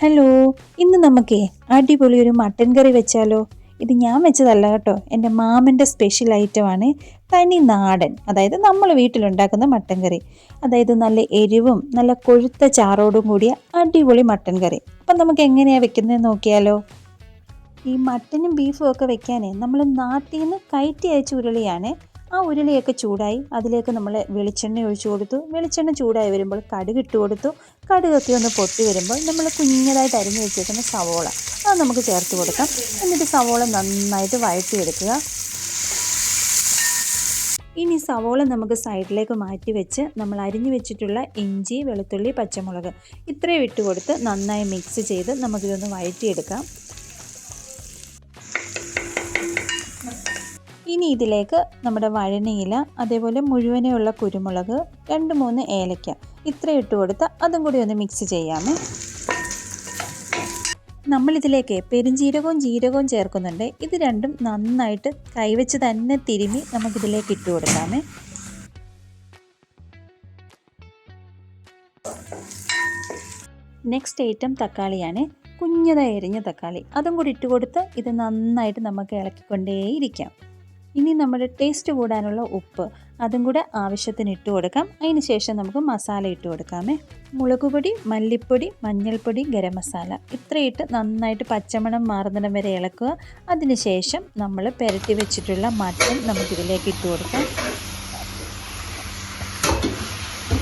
Hello ഇന്ന് നമുക്കേ അടിപൊളി ഒരു മട്ടൻ കറി വെച്ചാലോ? ഇത് ഞാൻ വെച്ചതല്ല കേട്ടോ. എന്റെ മാമന്റെ സ്പെഷ്യൽ ഐറ്റമാണ് തനി നാടൻ അതായത് നമ്മൾ വീട്ടിലുണ്ടാക്കുന്ന മട്ടൻ കറി. അതായത് നല്ല എരിവും നല്ല കൊഴുത്ത ചാറോടും കൂടിയ അടിപൊളി മട്ടൻ കറി. അപ്പം നമുക്ക് എങ്ങനെയാണ് വെക്കുന്നതെന്ന് നോക്കിയാലോ? ഈ മട്ടനും ബീഫും ഒക്കെ വെക്കാനേ നമ്മൾ നാട്ടിൽ നിന്ന് കയറ്റി അയച്ച ഉരുളിയാണ് ആ ഉരുളിയൊക്കെ ചൂടായി അതിലേക്ക് നമ്മൾ വെളിച്ചെണ്ണ ഒഴിച്ചു കൊടുത്തു. വെളിച്ചെണ്ണ ചൂടായി വരുമ്പോൾ കടുക് ഇട്ട് കൊടുത്തു. കടുകൊക്കെ ഒന്ന് പൊട്ടി വരുമ്പോൾ നമ്മൾ കുഞ്ഞതായിട്ട് അരിഞ്ഞു വെച്ചേക്കുന്ന സവോള അത് നമുക്ക് ചേർത്ത് കൊടുക്കാം. എന്നിട്ട് സവോള നന്നായിട്ട് വഴറ്റിയെടുക്കുക. ഇനി സവോള നമുക്ക് സൈഡിലേക്ക് മാറ്റി വെച്ച് നമ്മൾ അരിഞ്ഞു വെച്ചിട്ടുള്ള ഇഞ്ചി വെളുത്തുള്ളി പച്ചമുളക് ഇത്രയും ഇട്ട് കൊടുത്ത് നന്നായി മിക്സ് ചെയ്ത് നമുക്കിതൊന്ന് വഴറ്റിയെടുക്കാം. ഇനി ഇതിലേക്ക് നമ്മുടെ വഴനയില അതേപോലെ മുഴുവനെയുള്ള കുരുമുളക് രണ്ട് മൂന്ന് ഏലയ്ക്ക ഇത്ര ഇട്ട് കൊടുത്ത് അതും കൂടി ഒന്ന് മിക്സ് ചെയ്യാമേ. നമ്മളിതിലേക്ക് പെരുംജീരകവും ജീരകവും ചേർക്കുന്നുണ്ട്. ഇത് രണ്ടും നന്നായിട്ട് കൈവച്ച് തന്നെ തിരുമി നമുക്കിതിലേക്ക് ഇട്ട് കൊടുക്കാമേ. നെക്സ്റ്റ് ഐറ്റം തക്കാളിയാണ് കുഞ്ഞതായി എരിഞ്ഞ തക്കാളി. അതും കൂടി ഇട്ട് കൊടുത്ത് ഇത് നന്നായിട്ട് നമുക്ക് ഇളക്കിക്കൊണ്ടേയിരിക്കാം. ഇനി നമ്മുടെ ടേസ്റ്റ് കൂടാനുള്ള ഉപ്പ് അതും കൂടെ ആവശ്യത്തിന് ഇട്ട് കൊടുക്കാം. അതിന് ശേഷം നമുക്ക് മസാല ഇട്ട് കൊടുക്കാമേ. മുളകുപൊടി മല്ലിപ്പൊടി മഞ്ഞൾപ്പൊടി ഗരം മസാല. ഇത്രയിട്ട് നന്നായിട്ട് പച്ചമണം മാറുന്നിടം വരെ ഇളക്കുക. അതിനുശേഷം നമ്മൾ പുരട്ടി വെച്ചിട്ടുള്ള മട്ടൻ നമുക്കിതിലേക്ക് ഇട്ട് കൊടുക്കാം.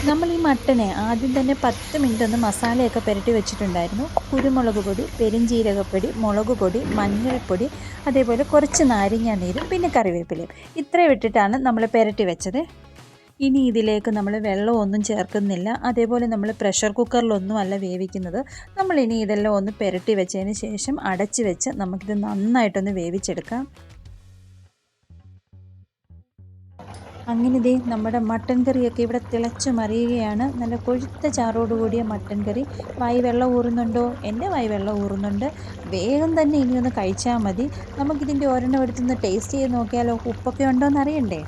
നമ്മൾ ഈ മട്ടനെ ആദ്യം തന്നെ പത്ത് മിനിറ്റ് ഒന്ന് മസാലയൊക്കെ പുരട്ടി വെച്ചിട്ടുണ്ടായിരുന്നു. കുരുമുളക് പൊടി പെരിഞ്ചീരകപ്പൊടി മുളക് പൊടി മഞ്ഞൾപ്പൊടി അതേപോലെ കുറച്ച് നാരങ്ങ നീരും പിന്നെ കറിവേപ്പിലയും. ഇത്രയും ഇട്ടിട്ടാണ് നമ്മൾ പുരട്ടി വെച്ചത്. ഇനി ഇതിലേക്ക് നമ്മൾ വെള്ളമൊന്നും ചേർക്കുന്നില്ല. അതേപോലെ നമ്മൾ പ്രഷർ കുക്കറിലൊന്നും അല്ല വേവിക്കുന്നത്. നമ്മൾ ഇനി ഇതെല്ലാം ഒന്ന് പുരട്ടി വെച്ചതിന് ശേഷം അടച്ച് വെച്ച് നമുക്കിത് നന്നായിട്ടൊന്ന് വേവിച്ചെടുക്കാം. അങ്ങനെ ദേ നമ്മുടെ മട്ടൻ കറിയൊക്കെ ഇവിടെ തിളച്ച് മറിയുകയാണ്. നല്ല കൊഴുത്ത ചാറോടുകൂടിയ മട്ടൻ കറി. വായി വെള്ളം ഊറുന്നുണ്ടോ? എന്റെ വായി വെള്ളം ഊറുന്നുണ്ട്. വേഗം തന്നെ ഇനി ഒന്ന് കഴിച്ചാൽ മതി. നമുക്കിതിന്റെ ഒരെണ്ണം എടുത്തുനിന്ന് ടേസ്റ്റ് ചെയ്ത് നോക്കിയാലോ? ഉപ്പൊക്കെ ഉണ്ടോ എന്ന് അറിയണ്ടേ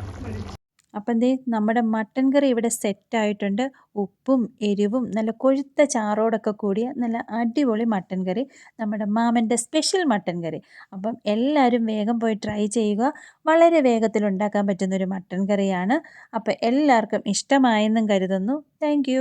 അപ്പം ദേ നമ്മുടെ മട്ടൻ കറി ഇവിടെ സെറ്റായിട്ടുണ്ട് ഉപ്പും എരിവും നല്ല കൊഴുത്ത ചാറോടൊക്കെ കൂടിയ നല്ല അടിപൊളി മട്ടൻ കറി. നമ്മുടെ മാമന്റെ സ്പെഷ്യൽ മട്ടൻ കറി. അപ്പം എല്ലാവരും വേഗം പോയി ട്രൈ ചെയ്യുക. വളരെ വേഗത്തിൽ ഉണ്ടാക്കാൻ പറ്റുന്നൊരു മട്ടൻ കറിയാണ്. അപ്പോൾ എല്ലാവർക്കും ഇഷ്ടമായെന്നും കരുതുന്നു. താങ്ക്